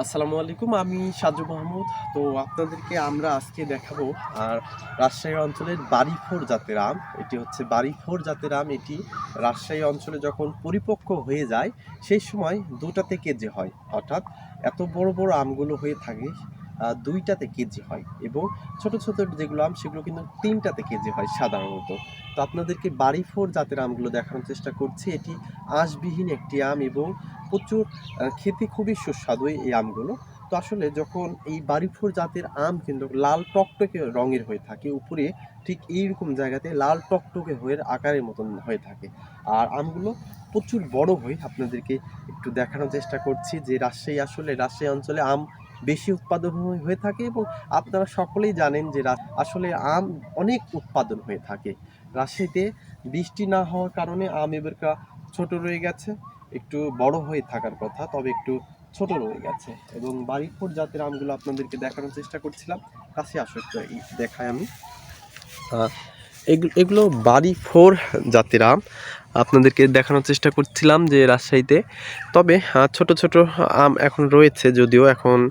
আসসালামু আলাইকুম, আমি সাজু মাহমুদ। তো আপনাদেরকে আমরা আজকে দেখাবো, আর রাজশাহী অঞ্চলের বাড়িফোর জাতের আম। এটি হচ্ছে বাড়িফোর জাতের আম। এটি রাজশাহী অঞ্চলে যখন পরিপক্ক হয়ে যায়, সেই সময় দুটাতে কেজি হয়। অর্থাৎ এত বড় বড় আমগুলো হয়ে থাকে দুইটাতে কেজি হয় এবং ছোট ছোট যেগুলো আম, সেগুলো কিন্তু তিনটাতে কেজি হয় সাধারণত। তো আপনাদেরকে বাড়িফোর জাতের আমগুলো দেখানোর চেষ্টা করছি। এটি আঁশবিহীন একটি আম এবং প্রচুর খেতে খুবই সুস্বাদু এই আমগুলো। তো আসলে যখন এই বাড়িফোর জাতের আম কিন্তু লাল টকটকে রঙের হয়ে থাকে, উপরে ঠিক এইরকম জায়গাতে লাল টকটকে হয়ে আকারের মতন হয়ে থাকে। আর আমগুলো প্রচুর বড় হয়ে আপনাদেরকে একটু দেখানোর চেষ্টা করছি যে রাজশাহী আসলে রাজশাহী অঞ্চলে আম বেশি উৎপাদন হয়ে- থাকে এবং আপনারা সকলেই জানেন যে আসলে আম অনেক উৎপাদন হয়ে থাকে। রাজশাহীতে বৃষ্টি না হওয়ার কারণে আম এবারকা ছোট রয়ে গেছে। একটু বড় হয়ে থাকার কথা, তবে একটু ছোট রয়ে গেছে। এবং বাড়িপুর জাতের আমগুলো আপনাদেরকে দেখানোর চেষ্টা করছিলাম। কাছে আসো একটু দেখায় আমি। এগুলো এগুলো বাড়ি ফোর জাতের আম আপনাদেরকে দেখানোর চেষ্টা করছিলাম যে রাজশাহীতে। তবে ছোট ছোট, আম এখন রয়েছে যদিও এখন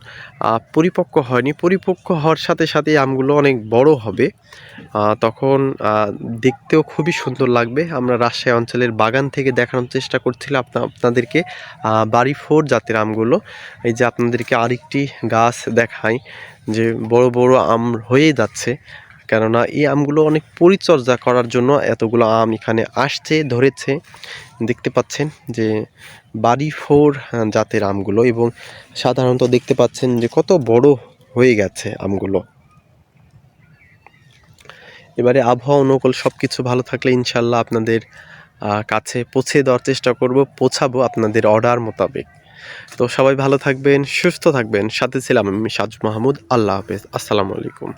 পরিপক্ক হয়নি। পরিপক্ক হওয়ার সাথে সাথে আমগুলো অনেক বড় হবে। তখন দেখতেও খুবই সুন্দর লাগবে। আমরা রাজশাহী অঞ্চলের বাগান থেকে দেখানোর চেষ্টা করছিলাম আপনা- আপনাদেরকে বাড়ি ফোর জাতের আমগুলো। এই যে আপনাদেরকে আরেকটি গাছ দেখাই যে বড় বড় আম হয়েই যাচ্ছে। কেননা এই আমগুলো অনেক পরিচর্যা করার জন্য এতগুলো আম এখানে আসছে, ধরেছে। দেখতে পাচ্ছেন যে বাড়ি ফোর জাতের আমগুলো এবং সাধারণত দেখতে পাচ্ছেন যে কত বড় হয়ে গেছে আমগুলো। এবারে আবহাওয়া অনুকূল সব কিছু ভালো থাকলে ইনশাল্লাহ আপনাদের কাছে পৌঁছে দেওয়ার চেষ্টা করব, পৌঁছাবো আপনাদের অর্ডার মোতাবেক। তো সবাই ভালো থাকবেন, সুস্থ থাকবেন। সাথে ছিলাম আমি সাজ মাহমুদ। আল্লাহ হাফেজ। আসসালামু আলাইকুম।